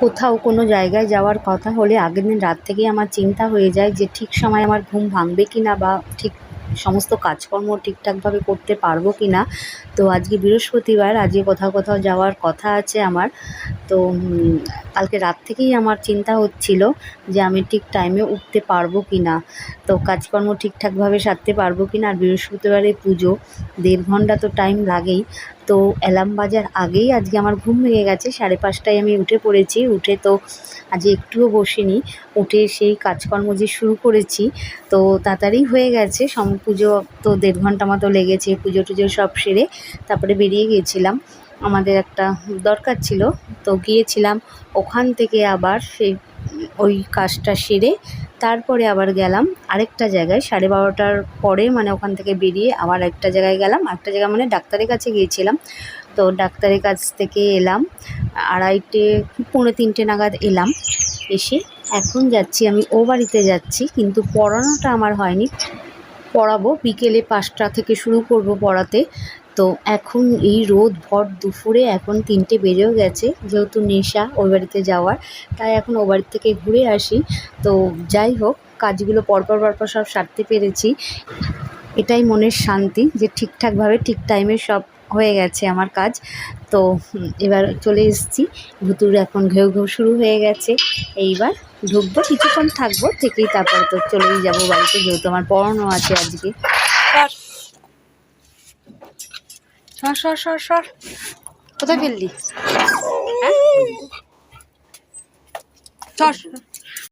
কোথাও কোনো জায়গায় যাওয়ার কথা হলে আগের দিন রাত থেকেই আমার চিন্তা হয়ে যায় যে ঠিক সময়ে আমার ঘুম ভাঙবে কি না বা ঠিক সমস্ত কাজকর্ম ঠিকঠাকভাবে করতে পারব কি না। তো আজকে বৃহস্পতিবার, আজকে কোথাও কোথাও যাওয়ার কথা আছে আমার। তো কালকে রাত থেকেই আমার চিন্তা হচ্ছিল যে আমি ঠিক টাইমে উঠতে পারব কি না। তো কাজকর্ম ঠিকঠাকভাবে সারতে পারব কি না? আর বৃহস্পতিবারে পুজো, দেড় ঘণ্টা তো টাইম লাগেই। তো অ্যালার্ম বাজার আগেই আজকে আমার ঘুম ভেঙে গেছে, সাড়ে পাঁচটায় আমি উঠে পড়েছি, উঠে তো আজ একটুও বসিনি, উঠে সেই কাজকর্ম যে শুরু করেছি, তো তাড়াতাড়ি হয়ে গেছে, সম পুজো তো দেড় ঘণ্টা মতো লেগেছে, পুজো টুজো সব সেরে তারপরে বেরিয়ে গিয়েছিলাম, আমাদের একটা দরকার ছিল, তো গিয়েছিলাম, ওখান থেকে আবার সেই ওই কাজটা সেরে তারপরে আবার গেলাম আরেকটা জায়গায়। সাড়ে বারোটার পরে মানে ওখান থেকে বেরিয়ে আবার একটা জায়গায় গেলাম। একটা জায়গায় মানে ডাক্তারের কাছে গিয়েছিলাম। তো ডাক্তারের কাছ থেকে এলাম। আড়াইটে, পৌনে তিনটে নাগাদ এলাম। এসে এখন যাচ্ছি, আমি ও বাড়িতে যাচ্ছি, কিন্তু পড়ানোটা আমার হয়নি। পড়াবো। বিকেলে পাঁচটা থেকে শুরু করব পড়াতে। তো এখন এই রোদ ভর দুপুরে এখন তিনটে বেজেও গেছে, যেহেতু নেশা ওই বাড়িতে যাওয়ার। তাই এখন ও বাড়ির থেকে ঘুরে আসি। তো যাই হোক, কাজগুলো পরপর পরপর সব সারতে পেরেছি। এটাই মনের শান্তি যে ঠিকঠাকভাবে ঠিক টাইমে সব হয়ে গেছে আমার কাজ। তো এবার চলে এসেছি। ভুতুর এখন ঘেউ ঘেউ শুরু হয়ে গেছে। এইবার ঢুকবো কিছুক্ষণ থাকব থেকেই তারপরে তো চলেই যাব বাড়িতে যেহেতু আমার পড়ানো আছে আজকে। সর সর সর সর। কোথায় ফেললি? হ্যাঁ? সর